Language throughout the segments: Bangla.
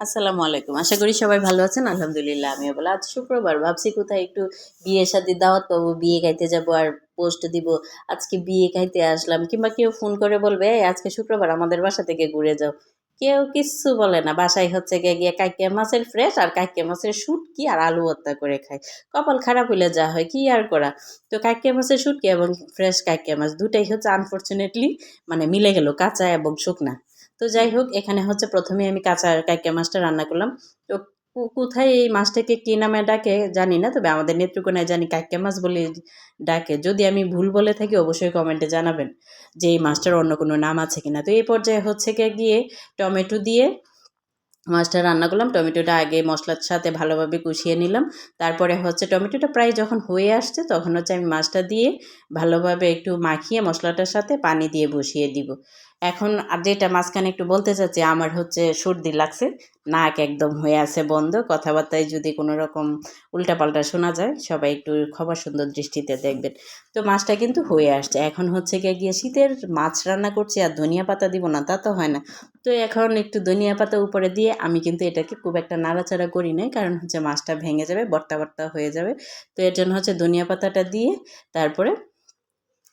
আসসালামু আলাইকুম। আশা করি সবাই ভালো আছেন। আলহামদুলিল্লাহ, আমিও বলে আজ শুক্রবার। ভাবছি কোথায় একটু বিয়ে শাদি দাওয়াত পাবো, বিয়ে খাইতে যাব আর পোস্ট দিব। আজকে বিয়ে খাইতে আসলাম। কিংবা কেউ ফোন করে বলবে আজকে শুক্রবার, আমাদের বাসা থেকে ঘুরে যাও। কেউ কিচ্ছু বলে না। বাসায় হচ্ছে গিয়ে গিয়ে কাইকিয়া মাছের ফ্রেশ আর কাইকিয়া মাছের শুটকি আর আলু ভর্তা করে খায় কপাল খারাপ হইলে যা হয়, কি আর করা? তো কাইকিয়া মাছের শুটকি এবং ফ্রেশ কাইকিয়া মাছ দুটাই হচ্ছে আনফর্চুনেটলি মানে মিলে গেল কাঁচা এবং শুকনা। তো যাই হোক এখানে হচ্ছে প্রথমে আমি কাঁচা কাইকা মাছটা রান্না করলাম। তো কোথায় এই মাছটাকে কী নামে ডাকে জানি না, তবে আমাদের নেত্রকোনায় জানি কাইকা মাছ বলে ডাকে। যদি আমি ভুল বলে থাকি, অবশ্যই কমেন্টে জানাবেন যে এই মাছটার অন্য কোনো নাম আছে কিনা। তো এই পর্যায়ে হচ্ছে গিয়ে টমেটো দিয়ে মাছটা রান্না করলাম। টমেটোটা আগে মশলার সাথে ভালোভাবে কষিয়ে নিলাম। তারপরে হচ্ছে টমেটোটা প্রায় যখন হয়ে আসছে, তখন হচ্ছে আমি মাছটা দিয়ে ভালোভাবে একটু মাখিয়ে মশলাটার সাথে পানি দিয়ে বসিয়ে দিব। এখন আর যেটা মাঝখানে একটু বলতে চাচ্ছি, আমার হচ্ছে সর্দি লাগছে, নাক একদম হয়ে আছে বন্ধ, কথাবার্তায় যদি কোনো রকম উল্টাপাল্টা শোনা যায়, সবাই একটু খবর সুন্দর দৃষ্টিতে দেখবেন। তো মাছটা কিন্তু হয়ে আসছে, এখন হচ্ছে গিয়ে গিয়ে শীতের মাছ রান্না করছি আর ধনিয়া পাতা দিব না, তা তো হয় না। তো এখন একটু ধনিয়া পাতা উপরে দিয়ে আমি কিন্তু এটাকে খুব একটা নাড়াচাড়া করি নাই, কারণ হচ্ছে মাছটা ভেঙে যাবে, বর্তা বর্তা হয়ে যাবে। তো এর জন্য হচ্ছে ধনিয়া পাতাটা দিয়ে তারপরে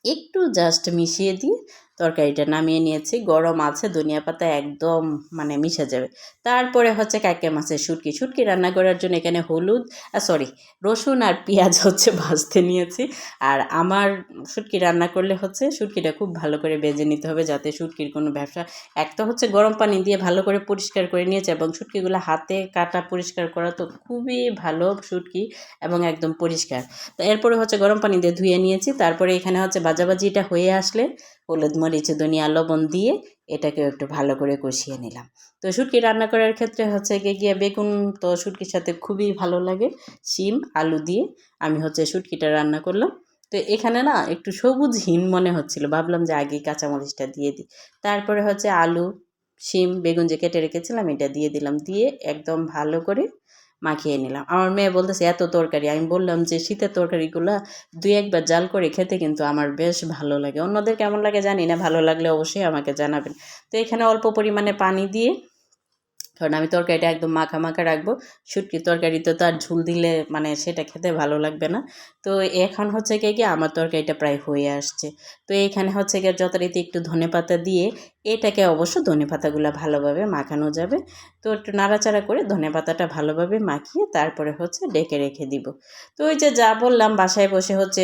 একটু জাস্ট মিশিয়ে দিয়ে তরকারিটা নামিয়ে নিয়েছি। গরম আছে, ধনিয়া পাতা একদম মানে মিশে যাবে। তারপরে হচ্ছে কাকে মাছের শুটকি। শুটকি রান্না করার জন্য এখানে হলুদ সরি রসুন আর পেঁয়াজ হচ্ছে ভাজতে নিয়েছি। আর আমার শুটকি রান্না করলে হচ্ছে শুটকিটা খুব ভালো করে বেজে নিতে হবে যাতে শুটকির কোনো ব্যবসা এক তো হচ্ছে গরম পানি দিয়ে ভালো করে পরিষ্কার করে নিয়েছে এবং শুটকিগুলো হাতে কাটা পরিষ্কার করা তো খুবই ভালো শুটকি এবং একদম পরিষ্কার। তো এরপরে হচ্ছে গরম পানি দিয়ে ধুয়ে নিয়েছি। তারপরে এখানে হচ্ছে ভাজাভাজিটা হয়ে আসলে হলুদ মরিচ, ধনিয়া, লবণ দিয়ে এটাকেও একটু ভালো করে কষিয়ে নিলাম। তো শুটকি রান্না করার ক্ষেত্রে হচ্ছে গিয়ে গিয়ে বেগুন তো শুটকির সাথে খুবই ভালো লাগে। শিম, আলু দিয়ে আমি হচ্ছে শুটকিটা রান্না করলাম। তো এখানে না একটু সবুজহীন মনে হচ্ছিল, ভাবলাম যে আগে কাঁচামরিচটা দিয়ে দিই। তারপরে হচ্ছে আলু, শিম, বেগুন যে কেটে রেখেছিলাম এটা দিয়ে দিলাম। দিয়ে একদম ভালো করে মাখিয়ে নিলাম। আমার মেয়ে বলতেছে, এত তরকারি। আমি বললাম যে, শীতের তরকারিগুলো দুই একবার জাল করে খেতে কিন্তু আমার বেশ ভালো লাগে। অন্যদের কেমন লাগে জানি না, ভালো লাগলে অবশ্যই আমাকে জানাবেন। তো এখানে অল্প পরিমাণে পানি দিয়ে, কারণ আমি তরকারিটা একদম মাখা মাখা রাখব। শুটকি তরকারিতে তো আর ঝুল দিলে মানে সেটা খেতে ভালো লাগবে না। তো এখন হচ্ছে গিয়ে কি আমার তরকারিটা প্রায় হয়ে আসছে। তো এখানে হচ্ছে গিয়ে যথারীতি একটু ধনে পাতা দিয়ে এটাকে অবশ্য ধনে পাতাগুলো ভালোভাবে মাখানো যাবে। তো একটু নাড়াচাড়া করে ধনে পাতাটা ভালোভাবে মাখিয়ে তারপরে হচ্ছে ডেকে রেখে দিব। তো ওই যে যা বললাম, বাসায় বসে হচ্ছে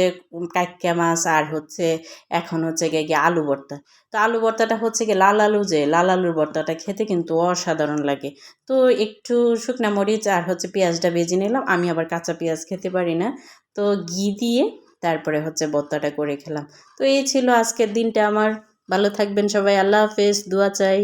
কাইক্কা মাছ আর হচ্ছে এখন হচ্ছে গিয়ে গিয়ে আলু ভর্তা। তো আলু ভর্তাটা হচ্ছে গিয়ে লাল আলু যে, লাল আলুর ভর্তাটা খেতে কিন্তু অসাধারণ লাগে। তো একটু শুকনা মরিচ আর হচ্ছে পেঁয়াজটা বেজে নিলাম। আমি আবার কাঁচা পেঁয়াজ খেতে পারি না। তো ঘি দিয়ে তারপরে হচ্ছে ভর্তাটা করে খেলাম। তো এই ছিল আজকের দিনটা আমার। ভালো থাকবেন সবাই আল্লাহ হাফেজ দোয়া চাই।